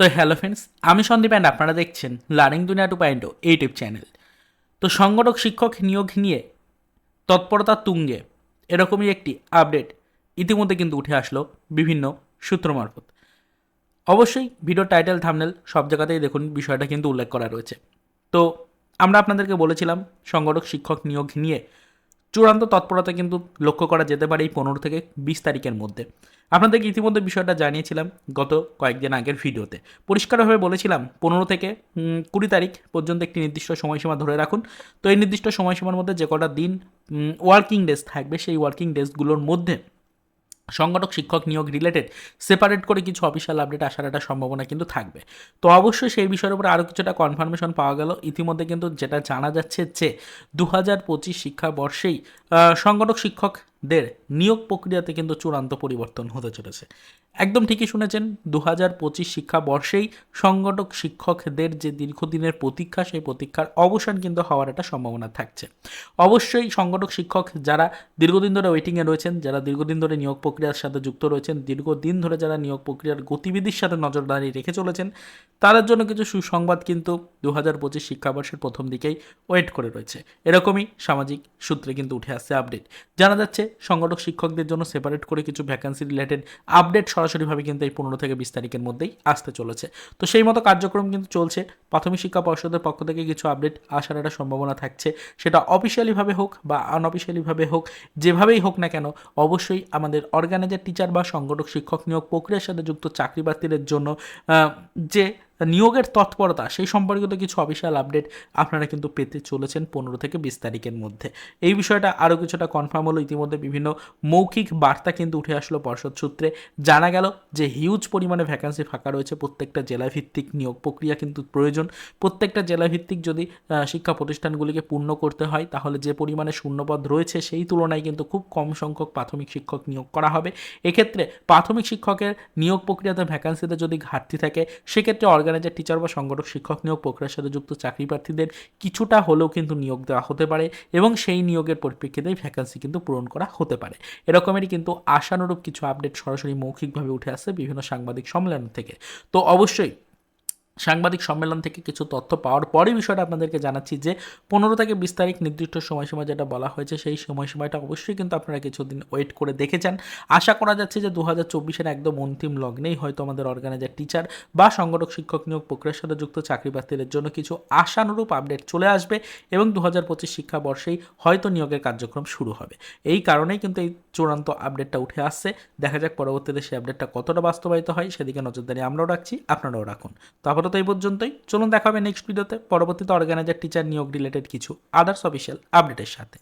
তো hello friends আমি Sandeep and আপনারা দেখছেন লার্নিং দুনিয়া টু পয়েন্ট ইউটিউব চ্যানেল তো সংগঠক শিক্ষক নিয়োগ নিয়ে তৎপরতা তুঙ্গে এরকমই একটি আপডেট ইতিমধ্যে কিন্তু উঠে আসলো বিভিন্ন সূত্র মারফত। অবশ্যই ভিডিও টাইটেল থামনেল সব জায়গাতেই দেখুন, বিষয়টা কিন্তু উল্লেখ করা রয়েছে। তো আমরা আপনাদেরকে বলেছিলাম, সংগঠক শিক্ষক নিয়োগ নিয়ে চূড়ান্ত তৎপরতা কিন্তু লক্ষ্য করা যেতে পারে এই পনেরো থেকে বিশ তারিখের মধ্যে। আপনাদেরকে ইতিমধ্যে বিষয়টা জানিয়েছিলাম গত কয়েকদিন আগের ভিডিওতে। পরিষ্কারভাবে বলেছিলাম, পনেরো থেকে কুড়ি তারিখ পর্যন্ত একটি নির্দিষ্ট সময়সীমা ধরে রাখুন। তো এই নির্দিষ্ট সময়সীমার মধ্যে যে কটা দিন ওয়ার্কিং ডেস্ক থাকবে সেই ওয়ার্কিং ডেস্কগুলোর মধ্যে সংগঠক, শিক্ষক নিয়োগ রিলেটেড সেপারেট করে কিছু অফিসিয়াল আপডেট আসার একটা সম্ভাবনা কিন্তু থাকবে। তো অবশ্যই সেই বিষয়ের উপরে আরও কিছুটা কনফার্মেশন পাওয়া গেল। ইতিমধ্যে কিন্তু যেটা জানা যাচ্ছে যে দু হাজার পঁচিশ শিক্ষাবর্ষেই সংগঠক, শিক্ষকদের নিয়োগ প্রক্রিয়াতে কিন্তু চূড়ান্ত পরিবর্তন হতে চলেছে। একদম ঠিকই শুনেছেন দু হাজার পঁচিশ শিক্ষাবর্ষেই সংগঠক শিক্ষকদের যে দীর্ঘদিনের প্রতীক্ষা, সেই প্রতীক্ষার অবসান কিন্তু হওয়ার একটা সম্ভাবনা থাকছে। অবশ্যই সংগঠক শিক্ষক যারা দীর্ঘদিন ধরে ওয়েটিংয়ে রয়েছেন, যারা দীর্ঘদিন ধরে নিয়োগ প্রক্রিয়ার সাথে যুক্ত রয়েছেন, দীর্ঘদিন ধরে যারা নিয়োগ প্রক্রিয়ার গতিবিধির সাথে নজরদারি রেখে চলেছেন, তাদের জন্য কিছু সুসংবাদ কিন্তু দু হাজার পঁচিশ শিক্ষাবর্ষের প্রথম দিকেই ওয়েট করে রয়েছে। এরকমই সামাজিক সূত্রে কিন্তু উঠে আসছে আপডেট জানা যাচ্ছে, সংগঠক শিক্ষকদের জন্য সেপারেট করে কিছু ভ্যাকান্সি রিলেটেড আপডেট সরাসরিভাবে কিন্তু এই পনেরো থেকে বিশ তারিখের মধ্যেই আসতে চলেছে। তো সেই মতো কার্যক্রম কিন্তু চলছে। প্রাথমিক শিক্ষা পর্ষদের পক্ষ থেকে কিছু আপডেট আসার একটা সম্ভাবনা থাকছে। সেটা অফিসিয়ালিভাবে হোক বা আনঅফিসিয়ালিভাবে হোক, যেভাবেই হোক না কেন, অবশ্যই আমাদের অর্গানাইজার টিচার বা সংগঠক, শিক্ষক নিয়োগ প্রক্রিয়ার সাথে যুক্ত চাকরি প্রার্থীদের জন্য যে নিয়োগের তৎপরতা, সেই সম্পর্কিত কিছু অফিসিয়াল আপডেট আপনারা কিন্তু পেতে চলেছেন পনেরো থেকে বিশ তারিখের মধ্যে। এই বিষয়টা আরও কিছুটা কনফার্ম হলো, ইতিমধ্যে বিভিন্ন মৌখিক বার্তা কিন্তু উঠে আসলো পর্ষদ সূত্রে। জানা গেল যে হিউজ পরিমাণে ভ্যাকান্সি ফাঁকা রয়েছে, প্রত্যেকটা জেলাভিত্তিক নিয়োগ প্রক্রিয়া কিন্তু প্রয়োজন। প্রত্যেকটা জেলাভিত্তিক যদি শিক্ষা প্রতিষ্ঠানগুলিকে পূর্ণ করতে হয়, তাহলে যে পরিমাণে শূন্যপদ রয়েছে, সেই তুলনায় কিন্তু খুব কম সংখ্যক প্রাথমিক শিক্ষক নিয়োগ করা হবে। এক্ষেত্রে প্রাথমিক শিক্ষকের নিয়োগ প্রক্রিয়াতে ভ্যাকান্সিতে যদি ঘাটতি থাকে, সেক্ষেত্রে অর্গানাইজার টিচার বা সংগঠক, শিক্ষক নিয়োগ প্রক্রিয়ার সাথে যুক্ত চাকরি প্রার্থীদের কিছুটা হলেও কিন্তু নিয়োগ দেওয়া হতে পারে এবং সেই নিয়োগের পরিপ্রেক্ষিতেই ভ্যাকান্সি কিন্তু পূরণ করা হতে পারে। এরকমেরই কিন্তু আশানুরূপ কিছু আপডেট সরাসরি মৌখিকভাবে উঠে আসছে বিভিন্ন সাংবাদিক সম্মেলন থেকে। তো অবশ্যই সাংবাদিক সম্মেলন থেকে কিছু তথ্য পাওয়ার পরে বিষয়টা আপনাদেরকে জানাচ্ছি যে পনেরো থেকে বিশ তারিখ নির্দিষ্ট সময়সীমা যেটা বলা হয়েছে, সেই সময়সীমাটা অবশ্যই কিন্তু আপনারা কিছুদিন ওয়েট করে দেখে যান আশা করা যাচ্ছে যে দু হাজার চব্বিশের একদম অন্তিম লগ্নেই হয়তো আমাদের অর্গানাইজার টিচার বা সংগঠক, শিক্ষক নিয়োগ প্রক্রিয়ার সাথে যুক্ত চাকরি প্রার্থীদের জন্য কিছু আশানুরূপ আপডেট চলে আসবে এবং দু হাজার পঁচিশ শিক্ষাবর্ষেই হয়তো নিয়োগের কার্যক্রম শুরু হবে। এই কারণেই কিন্তু এই চূড়ান্ত আপডেটটা উঠে আসছে। দেখা যাক পরবর্তীতে সেই আপডেটটা কতটা বাস্তবায়িত হয়, সেদিকে নজরদারি আমরাও রাখছি, আপনারাও রাখুন। তো আপাতত এই পর্যন্তই। চলুন দেখা হবে নেক্সট ভিডিওতে পরবর্তীতে অর্গানাইজার টিচার নিয়োগ রিলেটেড কিছু আদার্স অফিসিয়াল আপডেটের সাথে।